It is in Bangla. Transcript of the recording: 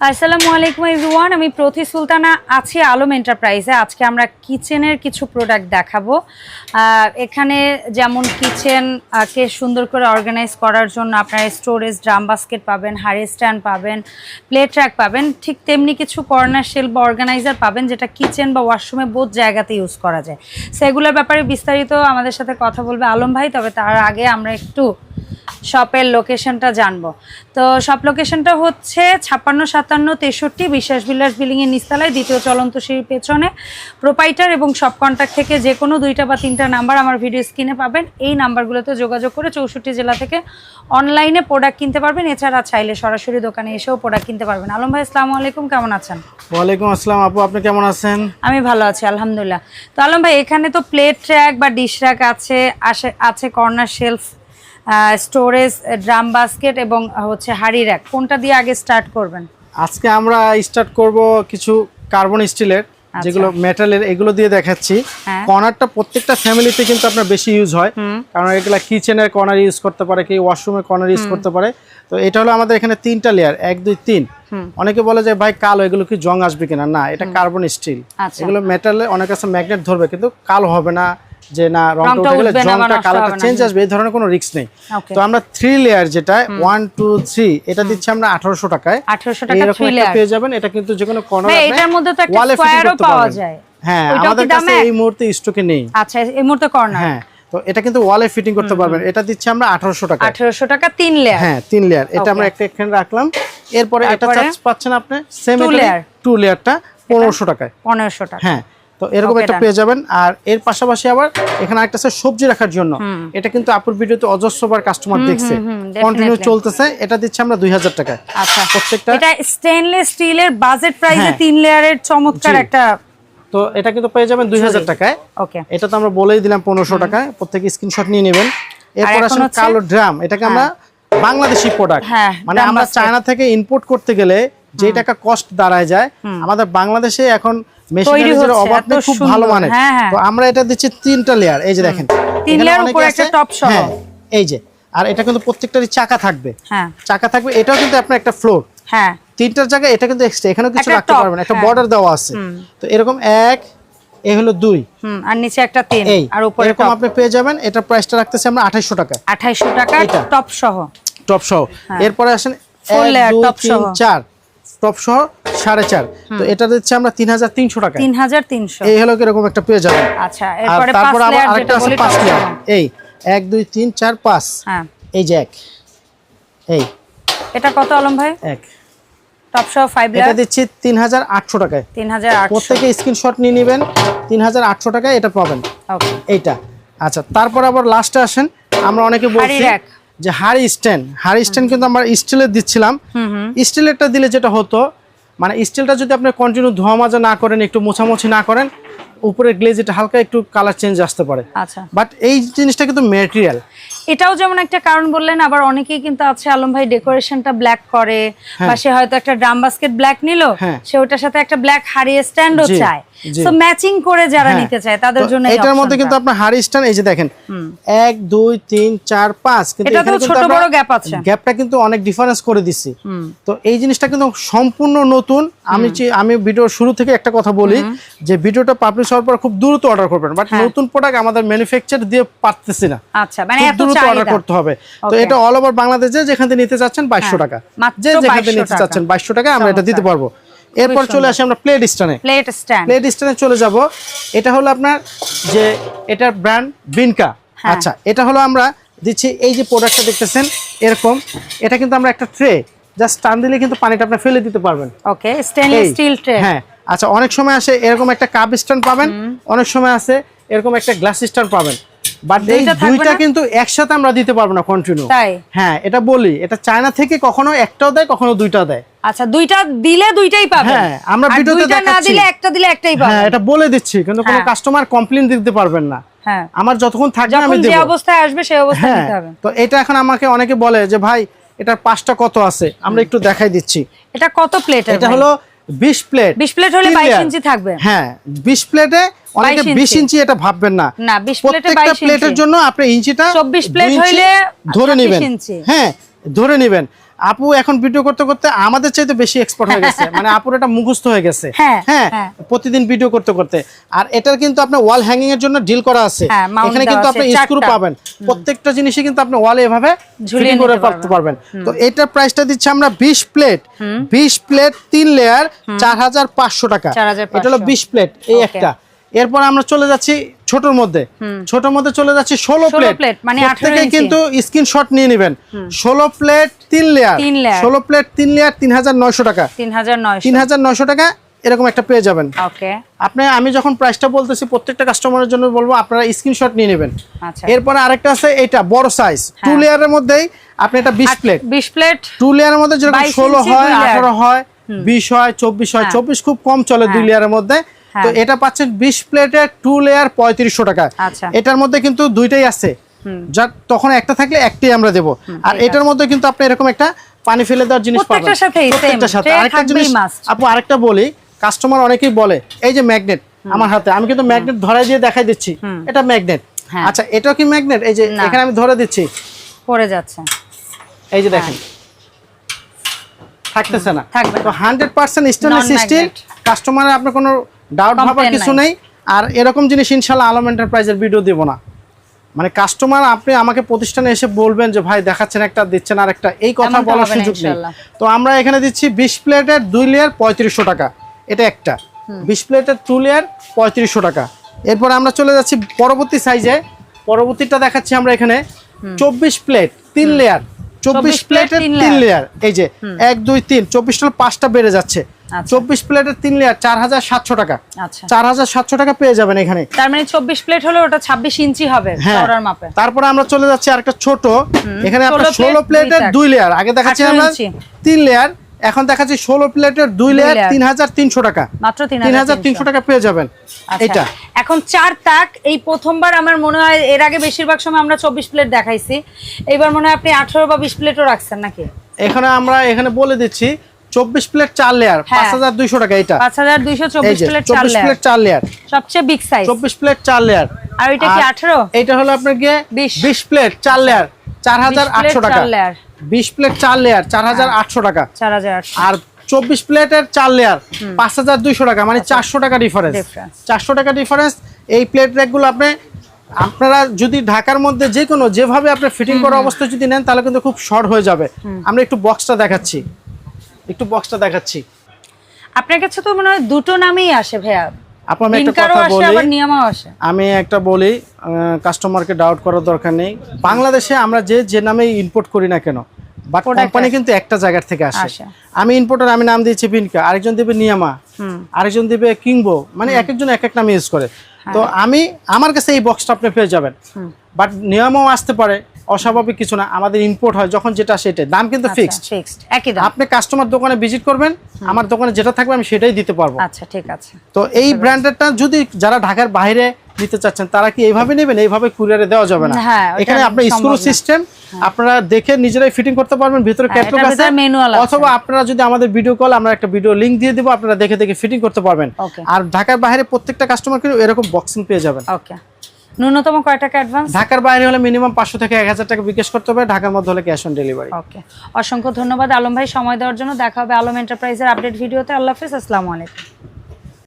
আসসালামু আলাইকুম এভরিওয়ান, আমি প্রতি সুলতানা আছি আলম এন্টারপ্রাইজে। আজকে আমরা কিচেনের কিছু প্রোডাক্ট দেখাবো। এখানে যেমন কিচেন কে সুন্দর করে অর্গানাইজ করার জন্য আপনারা স্টোরেজ ড্রাম বাস্কেট পাবেন হাড়ি স্ট্যান্ড পাবেন প্লেট ট্র্যাক পাবেন, ঠিক তেমনি কিছু কর্নার শেল বা অর্গানাইজার পাবেন, যেটা কিচেন বা ওয়াশরুমে বোধ জায়গাতে ইউজ করা যায়। সেগুলোর ব্যাপারে বিস্তারিত আমাদের সাথে কথা বলবে আলম ভাই, তবে তার আগে আমরা একটু শপের লোকেশনটা জানব। তো শপ লোকেশনটা হচ্ছে ছাপ্পান্ন সাতান্ন তেষট্টি বিশ্বাস বিলাস বিল্ডিংয়ের নিস্তালায় দ্বিতীয় চলন্ত সিঁড়ির পেছনে। প্রোপাইটার এবং শপ কন্ট্যাক্ট থেকে যে কোনো দুইটা বা তিনটা নাম্বার আমার ভিডিও স্ক্রিনে পাবেন। এই নাম্বারগুলোতে যোগাযোগ করে চৌষট্টি জেলা থেকে অনলাইনে প্রোডাক্ট কিনতে পারবেন। এছাড়া চাইলে সরাসরি দোকানে এসেও প্রোডাক্ট কিনতে পারবেন। আলম ভাই আসসালামু আলাইকুম। কেমন আছেন? ওয়ালাইকুম আসসালাম আপু। আপনি কেমন আছেন? আমি ভালো আছি আলহামদুলিল্লাহ। তো আলম ভাই এখানে তো প্লেট ট্র্যাক বা ডিশ র্যাক আছে আসে- আছে corner shelf storage drum basket এবং হচ্ছে হাড়ি র্যাক কোনটা দিয়ে আগে স্টার্ট করবেন? আজকে আমরা স্টার্ট করব কিছু কার্বন স্টিলের যেগুলো মেটালের এগুলো দিয়ে দেখাচ্ছি। হ্যাঁ। কর্নারটা প্রত্যেকটা ফ্যামিলিতে কিন্তু আপনার বেশি ইউজ হয়। কারণ এগুলা কিচেনের কর্নার ইউজ করতে পারে কি ওয়াশরুমের কর্নার ইউজ করতে পারে। তো এটা হলো আমাদের এখানে তিনটা লেয়ার এক দুই তিন। অনেকে বলে যে ভাই কালো এগুলো কি জং আসবে কিনা? না এটা কার্বন স্টিল আচ্ছা। এগুলো মেটালে অনেক আছে ম্যাগনেট ধরবে কিন্তু কালো হবে না। যে না রংটা রংটা উঠে গেলে নষ্ট কালারটা চেঞ্জ আসবে এই ধরনের কোনো রিস্ক নেই। তো আমরা থ্রি লেয়ার যেটা ওয়ান টু থ্রি এটা দিচ্ছি আমরা আঠারোশো টাকায়। 1800 টাকা পেয়ে যাবেন এটা কিন্তু যে কোনো কর্নার মধ্যে তো একটা পাওয়া যায়। হ্যাঁ আমাদের কাছে এই মুহূর্তে স্টকে নেই। আচ্ছা এই মুহূর্তে কর্নার হ্যাঁ তো এটা কিন্তু ওয়ালে ফিটিং করতে পারবেন। এটা দিচ্ছি আমরা আঠারোশো টাকা আঠেরোশো টাকা তিন লেয়ার হ্যাঁ তিন লেয়ার এটা আমরা একটা এখানে রাখলাম। এরপরে এটা চার্জ পাচ্ছেন আপনি সেম Two layer। টু লেয়ারটা পনেরোশো টাকায়। পনেরোশো টাকা। হ্যাঁ তো এরকম একটা পেয়ে যাবেন। আর এর পাশাপাশি আবার এখানে একটা আছে সবজি রাখার জন্য। এটা কিন্তু আপুর ভিডিওতে অজস্রবার কাস্টমার দেখছে। কন্টিনিউ চলতেছে। এটা দিচ্ছে আমরা দুই হাজার টাকা আচ্ছা। প্রত্যেকটা এটা স্টেনলেস স্টিলের বাজেট প্রাইসে হ্যাঁ। তিন লেয়ারের চমৎকার একটা তো এটা কিন্তু পেয়ে যাবেন দুই হাজার টাকায়। ওকে এটা তো আমরা বলেই দিলাম পনেরোশো টাকায়। প্রত্যেক স্ক্রিনশট নিয়ে নেবেন। এরপর আসলে কালো ড্রাম এটাকে আমরা বাংলাদেশি প্রোডাক্ট হ্যাঁ, মানে আমরা চায়না থেকে ইম্পোর্ট করতে গেলে যে টাকা কস্ট দাঁড়ায় যায় আমাদের বাংলাদেশে এখন হচ্ছে, অভাব নেই খুব ভালো। মানের। হ্যাঁ, হ্যাঁ। তো আমরা এটা দিচ্ছি তিনটা লেয়ার এই যে দেখেন। তিন উপরে একটা top সহ। হ্যাঁ এই যে। আর এটা কিন্তু প্রত্যেকটারই চাকা থাকবে। হ্যাঁ। চাকা থাকবে এটাও কিন্তু আপনার একটা ফ্লোর হ্যাঁ। তিনটার জায়গায় এটা কিন্তু এক্সট্রা এখানেও কিছু রাখতে পারবেন একটা। বর্ডার দেওয়া আছে। তো এরকম এক এ হলো দুই। আর নিচে একটা তিন আর উপরে এরকম আপনি পেয়ে যাবেন এটা প্রাইসটা রাখতেছি আমরা আঠাইশো টাকা। আঠাইশো টাকা এটা। টপ সহ। টপ সহ। এরপরে আসেন Full এক, layer, দুই, top তিন, সহ। চার। টপ সহ সাড়ে চার। তো এটা দিচ্ছে আমরা তিন হাজার তিনশো টাকা তিন হাজার তিনশো। এই হলো কীরকম একটা পেয়ে যাবেন। আচ্ছা তারপর আবার আরেকটা আছে পাঁচ লেয়ার এই এক দুই তিন চার পাঁচ। হ্যাঁ। এই যে এক। এই। এটা কত আলম ভাই? এক। টপ সহ ফাইভ এটা দিচ্ছি তিন হাজার আটশো টাকায়। তিন হাজার প্রত্যেকে স্ক্রিনশট নিয়ে নেবেন। তিন হাজার আটশো টাকায় এটা পাবেন। এইটা। আচ্ছা তারপর আবার লাস্টে আসেন। আমরা অনেকে বলছি। যে হাড়ি স্ট্যান্ড হাড়ি স্ট্যান্ড কিন্তু আমরা স্টিলের দিচ্ছিলাম। স্টিলেরটা দিলে যেটা হতো মানে স্টিলটা যদি আপনি কন্টিনিউ ধোয়া মাজা না করেন একটু মোছামুছি না করেন উপরে গ্লেজ এটা হালকা একটু কালার চেঞ্জ আসতে পারে। আচ্ছা। বাট এই জিনিসটা কিন্তু ম্যাটেরিয়াল এটাও যেমন একটা কারণ বললেন আবার অনেকেই কিন্তু আছে আলম ভাই ডেকোরেশনটা ব্ল্যাক করে বা সে হয়তো একটা ড্রাম বাস্কেট ব্ল্যাক নিল হ্যাঁ। সে ওটার সাথে একটা ব্ল্যাক হারিয়ে স্ট্যান্ডও চায়। ম্যাচিং করে যারা হ্যাঁ। নিতে চায় তাদের জন্য এটার মধ্যে কিন্তু আপনার হাড়ি স্ট্যান্ড এই যে দেখেন এক দুই তিন চার পাঁচ কিন্তু এটাতেও এখানে ছোট বড় gap আছে। গ্যাপটা কিন্তু অনেক ডিফারেন্স করে দিচ্ছি। তো এই জিনিসটা কিন্তু সম্পূর্ণ নতুন। আমি আমি ভিডিওর শুরু থেকে একটা কথা বলি যে ভিডিওটা পাবলিশ হওয়ার পর খুব দ্রুত অর্ডার করবেন বাট নতুন প্রোডাক্ট আমাদের ম্যানুফ্যাকচার দিয়ে পারতেছি না। আচ্ছা মানে এত দ্রুত অর্ডার করতে হবে। তো এটা অল ওভার বাংলাদেশে যেখান থেকে নিতে চাচ্ছেন বাইশশো টাকা। যে যেখান থেকে নিতে চাচ্ছেন বাইশশো টাকা আমরা এটা দিতে পারব। এরপর চলে আসি আমরা প্লেট স্ট্যান্ডে প্লেট স্ট্যান্ড প্লেট স্ট্যান্ডে চলে যাব। এটা হলো আপনার যে এটার ব্র্যান্ড বিনকা হ্যাঁ। আচ্ছা এটা হলো আমরা দিচ্ছি এই যে প্রোডাক্টটা দেখতেছেন এরকম। এটা কিন্তু আমরা একটা ট্রে জাস্ট টান দিলে কিন্তু পানিটা আপনি ফেলে দিতে পারবেন। ওকে স্টেনলেস স্টিল ট্রে হ্যাঁ। আচ্ছা অনেক সময় আসে এরকম একটা কাপ স্ট্যান্ড পাবেন অনেক সময় আসে এরকম একটা গ্লাস স্ট্যান্ড পাবেন। বাট এই দুইটা থাকবে দুইটা না? কিন্তু একসাথে আমরা দিতে পারব না কন্টিনিউ তাই? হ্যাঁ এটা বলি এটা চায়না থেকে কখনো একটাও দেয় কখনো দুইটা দেয়। আচ্ছা দুইটা দিলে দুইটাই পাবে। হ্যাঁ, আমরা ভিডিওতে দুইটা না দিলে একটা দিলে একটাই পাবে। হ্যাঁ এটা বলে দিচ্ছি কিন্তু কোনো। কাস্টমার কমপ্লেন দিতে পারবেন না। হ্যাঁ। আমার যতক্ষণ থাকবে যে অবস্থায় আসবে সেই অবস্থায় হবে। তো এটা এখন আমাকে অনেকে বলে যে ভাই এটার পাঁচটা কত আছে? আমরা একটু দেখাই দিচ্ছি। এটা কত প্লেট এটা হলো বিশ প্লেট 20 প্লেট হলে 22 ইঞ্চি থাকবে। হ্যাঁ বিশ প্লেটে অনেকে 22 বিশ ইঞ্চি। ইঞ্চি এটা ভাববেন না। না, 20 প্লেটে প্রত্যেকটা 22 প্লেটের জন্য আপনি ইঞ্চিটা 24 প্লেট হইলে ধরে 26 নেবেন। হ্যাঁ ধরে নেবেন। আপু এখন ভিডিও করতে করতে আমাদের চাইতে বেশি এক্সপার্ট হয়ে গেছে। মানে আপুর এটা মুখস্থ হয়ে গেছে। হ্যাঁ, হ্যাঁ হ্যাঁ। প্রতিদিন ভিডিও করতে করতে। আর এটার কিন্তু আপনার ওয়াল হ্যাঙ্গিং এর জন্য ডিল করা আছে। হ্যাঁ, এখানে কিন্তু আপনি স্ক্রু পাবেন। প্রত্যেকটা জিনিসই কিন্তু আপনি ওয়ালে এভাবে ঝুলিয়ে করে রাখতে পারবেন। তো এটার প্রাইসটা দিচ্ছি আমরা 20 প্লেট 20 প্লেট তিন লেয়ার 4500 টাকা। এটা হলো 20 প্লেট এই একটা। এরপর আমরা চলে যাচ্ছি ছোটর মধ্যে। ছোটর মধ্যে চলে যাচ্ছি ষোলো প্লেট মানে 18 প্রত্যেকে ইঞ্চি। কিন্তু স্ক্রিনশট নিয়ে নেবেন। 16 প্লেট তিন লেয়ার তিন। 16 প্লেট তিন লেয়ার 3900 টাকা। তিন হাজার নয়শো। 3900 টাকা এরকম একটা পেয়ে যাবেন। আপনি আমি যখন প্রাইসটা বলতেছি প্রত্যেকটা কাস্টমারের জন্য বলব আপনারা স্ক্রিনশট নিয়ে নেবেন। আচ্ছা। এরপরে আরেকটা আছে এটা বড় সাইজ টু লেয়ারের মধ্যেই আপনি এটা 20 প্লেট বিশ প্লেট টু লেয়ারের মধ্যে যেরকম 22 ষোলো হয় আঠারো হয় বিশ হয় চব্বিশ হয় হ্যাঁ। চব্বিশ খুব কম চলে দুই লেয়ারের মধ্যে। তো হ্যাঁ। এটা পাচ্ছেন বিশ প্লেটের টু লেয়ার পঁয়ত্রিশশো টাকা। আচ্ছা। এটার মধ্যে কিন্তু দুইটাই আছে। যা তখন একটা থাকলে একটাই আমরা দেবো। আর এটার মধ্যে কিন্তু আপনি এরকম একটা পানি ফেলে দেওয়ার জিনিস পাবেন। প্রত্যেকটার সাথে। আরেকটা জিনিস। আপু আরেকটা বলি কাস্টমার অনেকেই বলে এই যে ম্যাগনেট আমার হাতে আমি কিন্তু ম্যাগনেট ধরাই দিয়ে দেখাই দিচ্ছি। এটা ম্যাগনেট হ্যাঁ। আচ্ছা এটা কি ম্যাগনেট এই যে এখানে আমি ধরে দিচ্ছি। পড়ে যাচ্ছে। এই যে দেখেন। থাকতেছে না। হ্যাঁ। থাকবে তো হান্ড্রেড পার্সেন্ট স্টেনলেস। স্টিল কাস্টমারের আপনার কোনো ডাউট ভাবার কিছু নেই। আর এরকম জিনিস ইনশাল্লাহ আলম এন্টারপ্রাইজের ভিডিও দিব না। মানে কাস্টমার আপনি আমাকে প্রতিষ্ঠানে এসে বলবেন যে ভাই দেখাচ্ছেন একটা দিচ্ছেন আর একটা এই কথা বলার সুযোগ নেই। তো আমরা এখানে দিচ্ছি বিশ প্লেটের দুই লেয়ার পঁয়ত্রিশশো টাকা। এটা একটা। বিশ প্লেটের টু লেয়ার পঁয়ত্রিশশো টাকা। এরপর আমরা চলে যাচ্ছি পরবর্তী সাইজে পরবর্তীটা দেখাচ্ছি আমরা এখানে চব্বিশ প্লেট তিন লেয়ার চব্বিশ প্লেটের তিন লেয়ার এই যে এক দুই তিন চব্বিশ হলো পাঁচটা বেড়ে যাচ্ছে। চব্বিশ প্লেটের তিন লেয়ার চার হাজার সাতশো টাকা। আচ্ছা। চার হাজার সাতশো টাকা পেয়ে যাবেন এখানে। তার মানে চব্বিশ প্লেট হলে ওটা ছাব্বিশ ইঞ্চি হবে হ্যাঁ। মাপে। তারপরে আমরা চলে যাচ্ছি আরেকটা ছোট। এখানে আপনার 16 ষোলো প্লেটের দুই লেয়ার আগে দেখাচ্ছি আমরা। তিন লেয়ার এখন দেখাচ্ছি ষোলো প্লেটের দুই লেয়ার। তিন হাজার তিনশো টাকা। মাত্র তিন হাজার তিনশো টাকা পেয়ে যাবেন। আচ্ছা, এটা। এখন চার তাক এই প্রথমবার আমার মনে হয় এর আগে বেশিরভাগ সময় আমরা চব্বিশ প্লেট দেখাইছি। এইবার মনে হয় আপনি আঠারো বা বিশ প্লেটও রাখছেন নাকি? এখানে আমরা এখানে বলে দিচ্ছি চব্বিশ প্লেট চার লেয়ার হ্যাঁ। পাঁচ হাজার দুইশো টাকা এটা। পাঁচ হাজার দুইশো চব্বিশ প্লেট চব্বিশ প্লেট চার লেয়ার সবচেয়ে বিগ সাইজ চব্বিশ প্লেট চার লেয়ার আর ওইটা কি আঠারো? এইটা হলো আপনার গিয়ে বিশ। প্লেট চার লেয়ার চার হাজার আটশো টাকা। বিশ প্লেট চার লেয়ার চার হাজার আটশো টাকা। চার হাজার আটশো। আর চব্বিশ প্লেটের চার লেয়ার পাঁচ হাজার দুইশো টাকা মানে চারশো টাকা ডিফারেন্স। চারশো টাকা ডিফারেন্স এই প্লেট র্যাকগুলো আপনি আপনারা যদি ঢাকার মধ্যে যে কোনো যেভাবে আপনি ফিটিং করা অবস্থা যদি নেন তাহলে কিন্তু খুব শর্ট হয়ে যাবে। আমরা একটু বক্সটা দেখাচ্ছি। একটু বক্সটা দেখাচ্ছি। আপনার কাছে তো মনে হয় দুটো নামেই আসে ভাইয়া। আপু আমি একটা কথা বলি। আমি একটা বলি কাস্টমারকে ডাউট করার দরকার নেই। বাংলাদেশে আমরা যে যে নামে ইম্পোর্ট করি না কেন বাট কোম্পানি কিন্তু একটা জায়গার থেকে আসে। আমি ইম্পোর্টার আমি নাম দিয়েছি বিনকা আরেকজন দিবে নিয়ামা আরেকজন দিবে কিংবো মানে এক একজন এক এক নামে ইউজ করে। তো আমি আমার কাছে এই বক্সটা আপনি পেয়ে যাবেন। বাট নিয়ামাও আসতে পারে অস্বাভাবিক কিছু না আমাদের ইম্পোর্ট হয় যখন যেটা সেটাই দাম কিন্তু ফিক্সড ফিক্সড একই দাম। আপনি কাস্টমার দোকানে ভিজিট করবেন আমার দোকানে যেটা থাকবে আমি সেটাই দিতে পারব। আচ্ছা ঠিক আছে। তো এই ব্র্যান্ডেরটা যদি যারা ঢাকার বাইরে নিতে চাচ্ছেন তারা কি এইভাবে নেবেন? এইভাবে কুরিয়ারে দেওয়া যাবে না? হ্যাঁ, এখানে আপনার স্ক্রু সিস্টেম আপনারা দেখে নিজেরাই ফিটিং করতে পারবেন ভিতরে হ্যাঁ, ক্যাটলগ আছে। অথবা আপনারা যদি আমাদের ভিডিও কল আমরা একটা ভিডিও লিংক দিয়ে দেবো আপনারা দেখে দেখে ফিটিং করতে পারবেন। আর ঢাকার বাইরে প্রত্যেকটা কাস্টমার কিন্তু এরকম বক্সিং পেয়ে যাবেন। ওকে ন্যূনতম কয় টাকা অ্যাডভান্স ঢাকার বাইরে হলে মিনিমাম পাঁচশো থেকে এক হাজার টাকা বিকাশ করতে হবে ঢাকার মধ্যে হলে ক্যাশ অন ডেলিভারি ওকে অসংখ্য ধন্যবাদ আলম ভাই সময় দেওয়ার জন্য। দেখা হবে আলম এন্টারপ্রাইজের আপডেট ভিডিওতে। আল্লাহ হাফিজ আসসালামু আলাইকুম।